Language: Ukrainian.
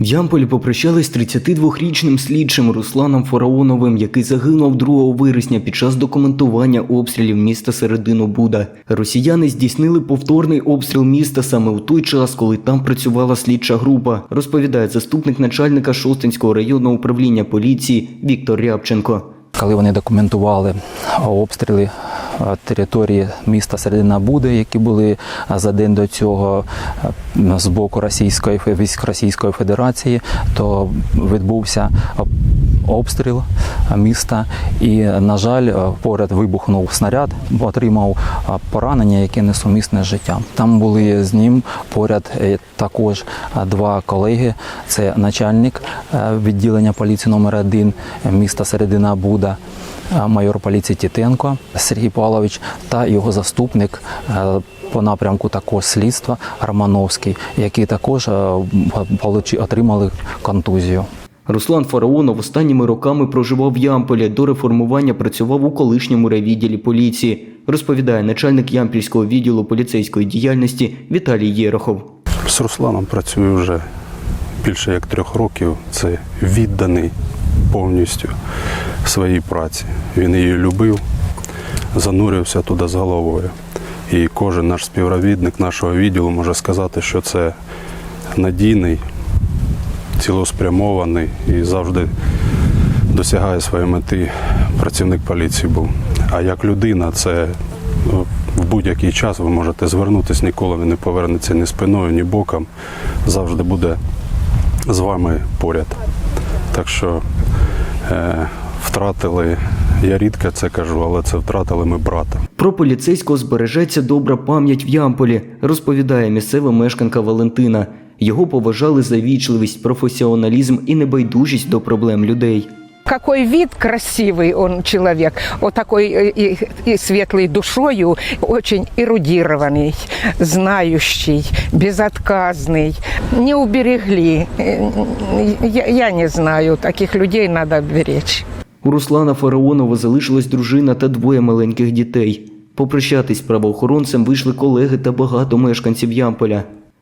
В Ямполі попрощались з 32-річним слідчим Русланом Фараоновим, який загинув 2 вересня під час документування обстрілів міста Середину Буда. Росіяни здійснили повторний обстріл міста саме у той час, коли там працювала слідча група, розповідає заступник начальника Шостинського районного управління поліції Віктор Рябченко. Коли вони документували обстріли території міста Середина Буди, які були е, за день до цього е, з боку Російської військ Російської Федерації, то відбувся обстріл міста. І, на жаль, е, поряд вибухнув снаряд, отримав е, поранення, яке несумісне з життям. Там були з ним поряд е, також е, два колеги. Це начальник е, відділення поліції номер 1 міста Середина Буда, е, майор поліції Тітенко Сергій Павлович та його заступник. е, По напрямку також слідства Романовський, які також е, отримали контузію. Руслан Фараонов останніми роками проживав в Ямполі. До реформування працював у колишньому райвідділі поліції, розповідає начальник Ямпільського відділу поліцейської діяльності Віталій Єрохов. З Русланом працюю вже більше як трьох років. Це відданий повністю своїй праці. Він її любив, занурився туди з головою. І кожен наш співробітник нашого відділу може сказати, що це надійний, цілеспрямований і завжди досягає своєї мети працівник поліції був. А як людина, це ну, в будь-який час ви можете звернутися, ніколи він не повернеться ні спиною, ні боком. Завжди буде з вами поряд. Так що е, втратили, я рідко це кажу, але це втратили ми брата. Про поліцейського збережеться добра пам'ять в Ямполі, розповідає місцева мешканка Валентина. Його поважали за вічливість, професіоналізм і небайдужість до проблем людей. Какой вид красивый он человек, вот такой э, и, и светлой душою, очень эрудированный, знающий, безотказный. Не уберегли. Э, Я, я не знаю, таких людей надо беречь. У Руслана Фараонова залишилась дружина та двоє маленьких дітей. Попрощатись з правоохоронцем вийшли колеги та багато мешканців Ямполя.